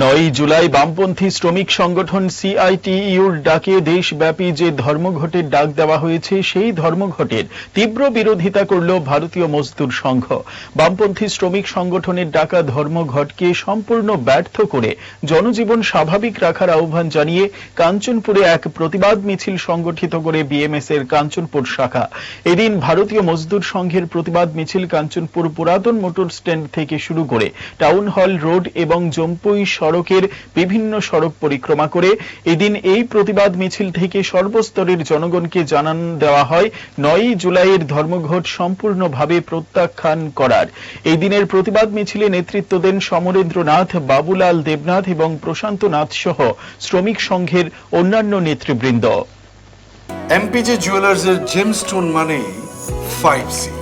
নয় জুলাই বামপন্থী শ্রমিক সংগঠন সিআইটিইউর ডাকে দেশব্যাপী যে ধর্মঘটের ডাক দেওয়া হয়েছে, সেই ধর্মঘটের তীব্র বিরোধিতা করল ভারতীয় মজদুর সংঘ। বামপন্থী শ্রমিক সংগঠনের ডাকা ধর্মঘটকে সম্পূর্ণ ব্যর্থ করে জনজীবন স্বাভাবিক রাখার আহ্বান জানিয়ে কাঞ্চনপুরে এক প্রতিবাদ মিছিল সংগঠিত করে বিএমএস এর কাঞ্চনপুর শাখা। এদিন ভারতীয় মজদুর সংঘের প্রতিবাদ মিছিল কাঞ্চনপুর পুরাতন মোটর স্ট্যান্ড থেকে শুরু করে টাউন হল, রোড এবং জম্পুই সড়কের বিভিন্ন সড়ক পরিক্রমা করে এদিন এই প্রতিবাদ মিছিল থেকে সর্বস্তরের জনগণকে জানান দেওয়া হয়, নয়ই জুলাইয়ের ধর্মঘট সম্পূর্ণভাবে প্রত্যাখ্যান করার। এই দিনের প্রতিবাদ মিছিলে নেতৃত্ব দেন সমরেন্দ্রনাথ, বাবুলাল দেবনাথ এবং প্রশান্ত নাথ সহ শ্রমিক সংঘের অন্যান্য নেতৃবৃন্দ। এমপিজে জুয়েলার্সের জেমস্টোন মানেই ফাইভ সি